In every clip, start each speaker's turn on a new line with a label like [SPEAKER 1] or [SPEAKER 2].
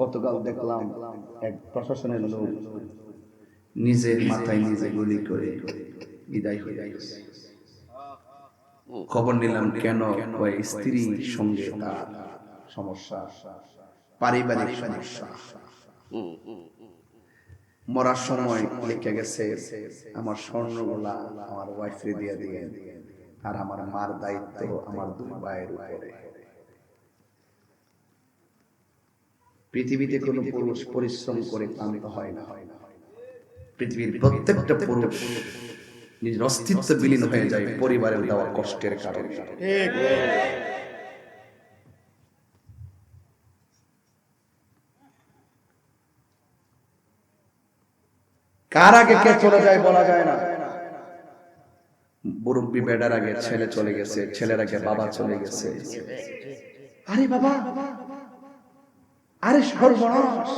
[SPEAKER 1] গতকাল দেখলাম এক প্রশাসনের লোক নিজের মাথায় নিজে গুলি করে বিদায় হয়ে গেছে। খবর নিলাম কেন কয় স্ত্রীর সঙ্গে তার সমস্যা? পারিবারিক সমস্যা। মরার সময় লিখে গেছে, আমার স্বর্ণগুলা আমার ওয়াইফরে দিয়ে দিয়ে আর আমার মার দায়িত্ব আমার দুই ভাইয়ের উপরে। পৃথিবীতে কোনো পুরুষ পরিশ্রম করে ক্লান্ত হয় না। পৃথিবীর প্রত্যেকটা পুরুষ নিজের অস্তিত্ব বিলীন হয়ে যায় পরিবারের দেওয়া কষ্টের কারণে। কার আগে কে চলে যায় বলা যায় না। মুরব্বী বেডার আগে ছেলে চলে গেছে ছেলের আগে বাবা চলে গেছে। আরে বাবা! আরে সর্বনাশ।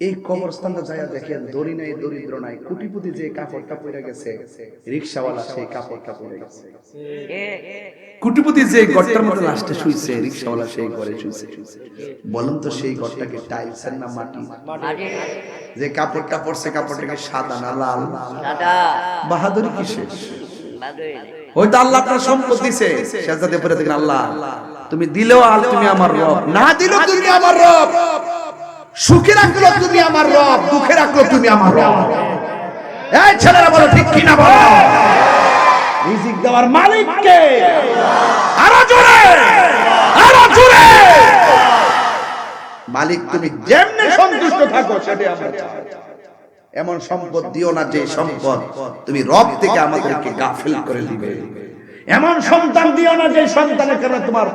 [SPEAKER 1] এই কবরস্থানটা যায় দেখেন দড়ি নাই দরিদ্র নাই কুটিপুতি যে কাপড়টা পরে গেছে রিক্সাওয়ালা সেই কাপড়টা পরে গেছে। কুটিপুতি যে মধ্যে লাস্টে শুইছে রিক্সাওয়ালা সেই ঘরে শুইছে। বলুন তো সেই ঘরটাকে টাইলসের না মাটি? যে কাপড়টা পরছে কাপড়টাকে সাদা না লাল? বাহাদুরি কিসে
[SPEAKER 2] বাদুই
[SPEAKER 1] হয়তো আল্লাহ আপনার সম্পদ দিছে পরে দেখেন আল্লাহ। তুমি দিলেও আল তুমি আমার রব। না দিলেও তুমি আমার রব। সুখে রাখল তুমি আমার রব, দুঃখে রাখল তুমি আমার রব। এই ছেলেরা বলো, ঠিক কিনা বলো? রিজিক দেওয়ার আরও জোরে আরও জোরে। মালিক, তুমি যেমনে সন্তুষ্ট থাকো, সেটাই এমন সম্পদ দিও না যে সম্পদ তুমি রব থেকে আমাদেরকে গাফিল করে দিবে। এমন সন্তান দিও না যে সন্তানের কারণে তোমার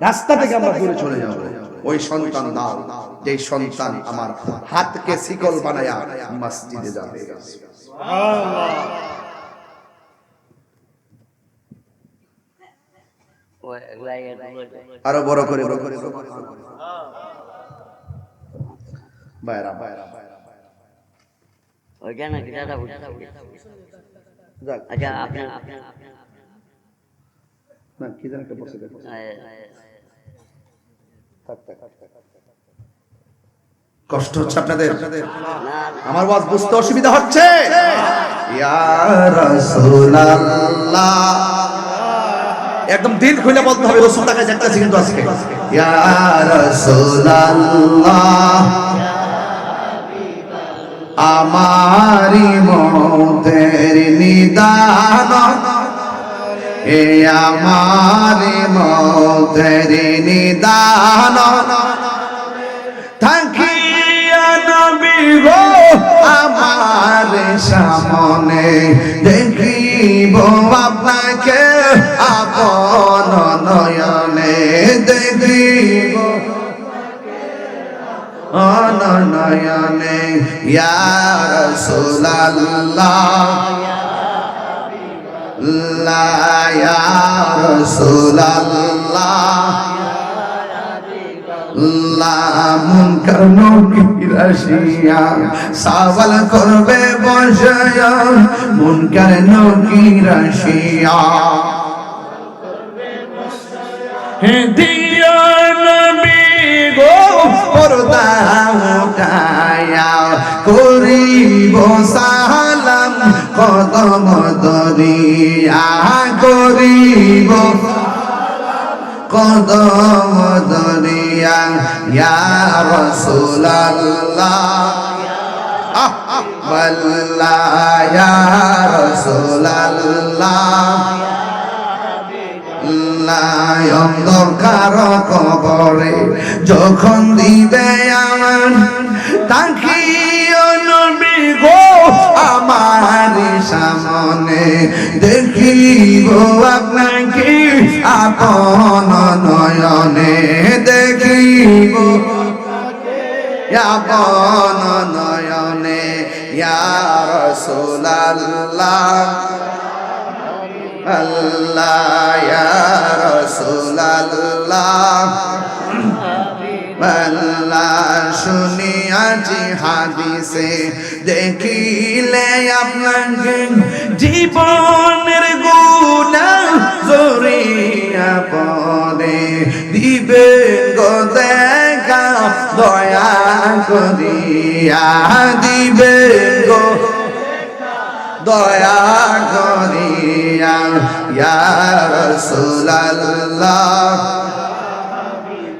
[SPEAKER 1] রাস্তা থেকে আমরা দূরে চলে যাব ওই সন্তান দাও যে সন্তান আমার হাতকে শিকল বানায়া মসজিদে যাবে আরও বড় করে। বাইরা বাইরা বাইরা বাইরা।
[SPEAKER 2] ওইটা
[SPEAKER 1] যাক
[SPEAKER 2] আচ্ছা আপনার আপনার
[SPEAKER 1] না কি জানি একটা বসে দেখো। কষ্ট হচ্ছে আপনাদের? আমার ওয়াজ বুঝতে অসুবিধা হচ্ছে? একদম দিল খুলে বলতে হবে রসুল তাকে দেখতেছি কিন্তু আজকে। আমারি মতের নিদান। এ আমারি মতের নিদান। আমার সামনে দেখিব আপনাকে আপন নয়নে দেখিব। অননয়নে ইয়া লা ইয়া রাসূলুল্লাহ। লামুন কারনো কিরাশিয়া সাওয়াল করবে বসয়া মুন কারনো কিরাশিয়া হে দিও নবী গো, পর্দা উঠায়া করিব সালাম, কদম দরিয়া করিব কদম দরিয়া ইয়া রাসূলুল্লাহ। বল্লা ইয়া রাসূলুল্লাহ অন্ধকার কবরে যখন দিবে আমার তাকিও নবী গো, আমার সামনে দেখিব আপনাকে, আপন নয়নে দেখিব আপন নয়নে, ইয়া রাসূলুল্লাহ, আল্লাহ, ইয়া রাসূলুল্লাহ। আল্লাহ শুনিয়াছি হাদিসে দেখিলে আপনাকে জীবনের গুণা জড়িয়া পড়ে। দিবে গো দেখা, দয়া করিয়া। দিবে গো দয়া করিয়া। ইয়া রাসূলুল্লাহ।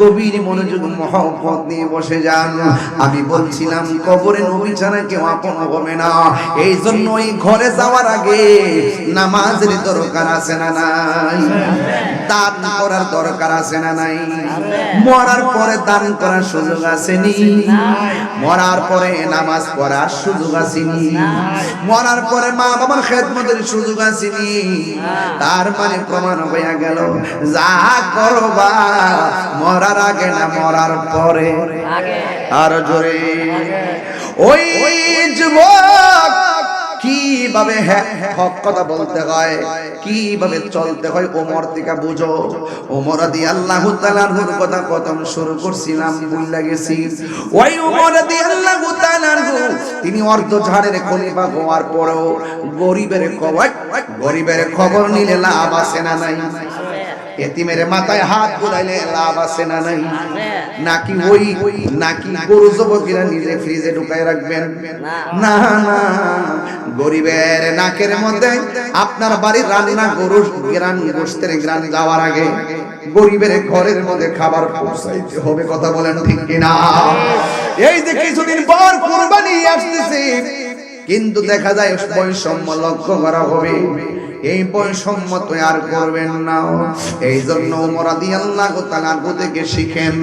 [SPEAKER 1] গভীর মনোযোগ, মহব্বত নিয়ে বসে যান। আমি বলছিলাম, কবরে নবী ছাড়া কেউ আপন হবে না। এই জন্য ওই ঘরে যাওয়ার আগে নামাজের দরকার আছে না নাই? দান করার দরকার আছে না নাই? মরার পরে দান করার সুযোগ আসেনি? মরার পরে নামাজ পড়ার সুযোগ আসেনি? মরার পরে মা বাবার খেদমতের সুযোগ আসেনি? তার মানে প্রমাণ হয়ে গেল, যা করবা মরার আগে না মরার পরে। আর জোরে ওই যুবক কীভাবে হ্যাঁ হক কথা বলতে হয় কীভাবে চলতে হয় ওমর থেকে বুঝো। ওমর দি আল্লাহ তাআলার কথা প্রথম শুরু করছিলাম ভুল লাগেছি ওই ওমর দি আল্লাহ তিনি অর্ধ ঝাড়ের খলিফা হওয়ার পরেও গরিবের খবর গরিবের খবর নিলে লাভ আছে না নাই? এতিমের মাথায় হাত বুলাইলে লাভ আছে না নাই? নাকি ওই নাকি গরু জবকিরা নিজে ফ্রিজে ঢুকায় রাখবেন? না। না গরিবের নাকের মধ্যে আপনার বাড়ির রান্না গরু গ্রান গোস্তের গ্রান যাওয়ার আগে গরিবের ঘরের মধ্যে খাবার পৌঁছাইতে হবে কথা বলেন ঠিক কিনা? এই যে কিছুদিন পর কুরবানি আসতেছে কিন্তু দেখা যায় বৈষম্য লক্ষ্য করা হবে। এই বৈষম্য তো আর করবেন না। এই জন্য মরাদি আল্লাহ তাআলা থেকে শিখেন,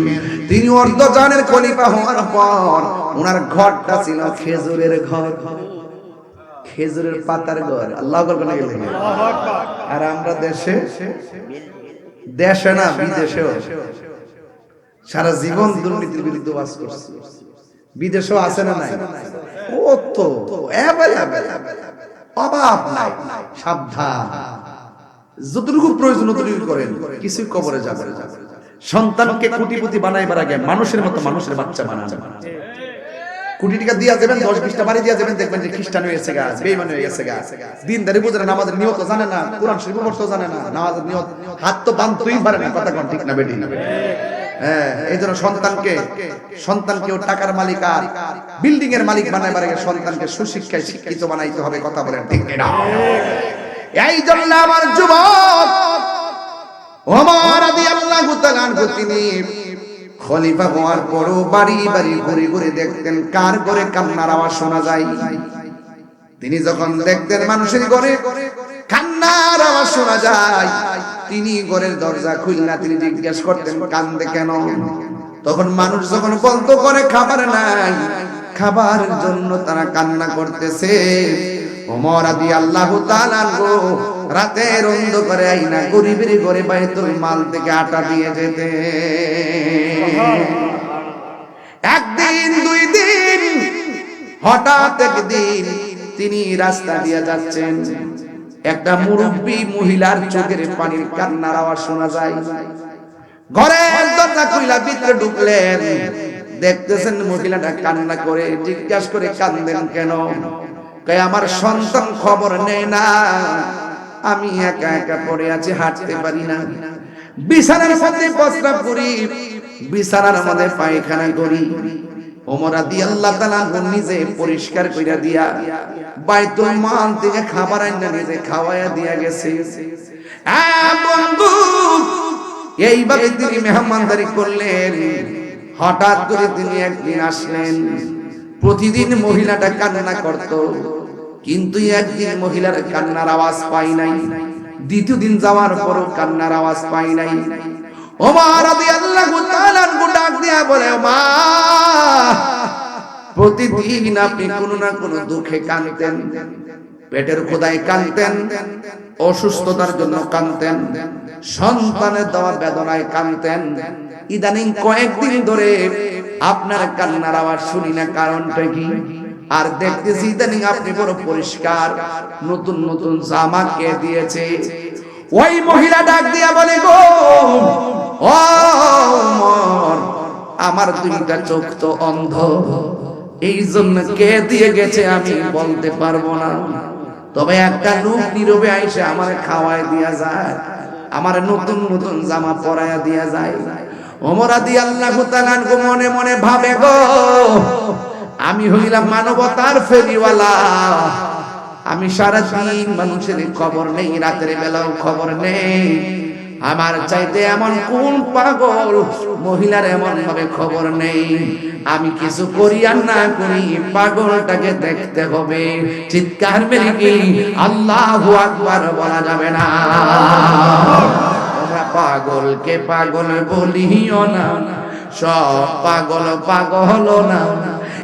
[SPEAKER 1] তিনি অর্ধজানের খলিফা হওয়ার পর ওনার ঘরটা ছিল খেজুরের ঘর। খেজুরের পাতার ঘর। আল্লাহ করবে না গেলে আর আমরা দেশে দেশে না, বিদেশেও সারা জীবন দুর্নীতির বিরুদ্ধে বাস করছি। বিদেশেও আছে না নাই? ও তো অভাব নাই, সাবধান। যতটুকু প্রয়োজন ততটুকু করেন, কিছুই কবরে যাবে সন্তানকে কোটিপতি বানাইবার আগে মানুষের মতো মানুষের বাচ্চা বানান। কোটি টাকা দিয়া দশ বিশটা দেখবেন যে খ্রিস্টান গেছে দিন না, নামাজের নিয়ত জানে না নামাজের নিয়ত হাত তো কথা ঠিক না বেটি? হ্যাঁ এই সন্তানকে সন্তানকেও টাকার মালিক আর বিল্ডিং এর মালিক বানাইবার আগে সন্তানকে সুশিক্ষায় শিক্ষিত বানাইতে হবে, কথা বলেন ঠিক না এই জন্য আমার যুবক ওমর রাদিয়াল্লাহু তাআলা তিনি খলিফা হওয়ার পরও বাড়ি বাড়ি ঘুরে ঘুরে দেখতেন, কার ঘরে কান্নার আওয়াজ শোনা যায়। তিনি যখন দেখতেন মানুষের ঘরে কান্নার আওয়াজ শোনা যায় তিনি ঘরের দরজা খুলনা তিনি জিজ্ঞেস করতেন, কান্দে কেন? তখন মানুষ যখন বলতো করে খাবার নাই, খাবারের জন্য তারা কান্না করতেছে। আইনা গরিবের ঘরে মাল থেকে আটা দিয়ে যেতে একদিন, দুই দিন, হঠাৎ একদিন তিনি রাস্তা দিয়ে যাচ্ছেন। একটা মুরব্বী মহিলার চোখের পানির কান্নার আওয়াজ শোনা যায়। ঘরের দরজা খুইলা ভিতরে ঢুকলেন। দেখতেছেন মহিলাটা কান্না করে জিজ্ঞাসা করে, কান্দেন কেন? কয়, আমার সন্তান খবর নেই না। আমি একা একা পড়ে আছি, হাঁটতে পারি না। বিছানার মধ্যে প্রস্রাব করি, বিছানার মধ্যে পায়খানা করি। মেহমানদারি করলেন। হঠাৎ করে তিনি একদিন আসলেন। প্রতিদিন মহিলাটা কান্না করত, কিন্তু একদিন মহিলার কান্নার আওয়াজ পাই নাই। দ্বিতীয় দিন যাওয়ার পরও কান্নার আওয়াজ পাই নাই। ওমর রাদিয়াল্লাহু প্রতিদিন আপনি কোনো না কোনো দুঃখে কাঁদতেন, পেটের খোদায় কাঁদতেন, অসুস্থতার জন্য কাঁদতেন, সন্তানের দেওয়া বেদনায় কাঁদতেন। ইদানিং কয়েকদিন ধরে আপনার কান্নার আওয়াজ শুনি না, কারণটা কি? আর দেখতেছি ইদানিং আপনি বড় পরিষ্কার, নতুন নতুন জামা কে দিয়েছে। ওই মহিলা ডাক দিয়া বলে, গো আমার দুইটা চোখ তো অন্ধ। এই জন্য কে দিয়ে গেছে আমি বলতে পারব না। তবে একটা লোক নীরবে আইসে আমার খাওয়ায় দিয়া যায়, আমার নতুন নতুন জামা পরায়া দিয়া যায়। মনে মনে ভাবে, গো, আমি হইলাম মানবতার ফেরিওয়ালা। আমি সারা সারাদিন মানুষের খবর নেই, রাতের বেলাও খবর নেই। আমার চাইতে এমন কোন পাগল? মহিলার এমন ভাবে খবর নেই। আমি কিছু করি আর না করি, পাগলটাকে দেখতে হবে। চিৎকার মেরে কি আল্লাহ আকবার বলা যাবে না? পাগলকে পাগল বলিও না, সব পাগল পাগল না।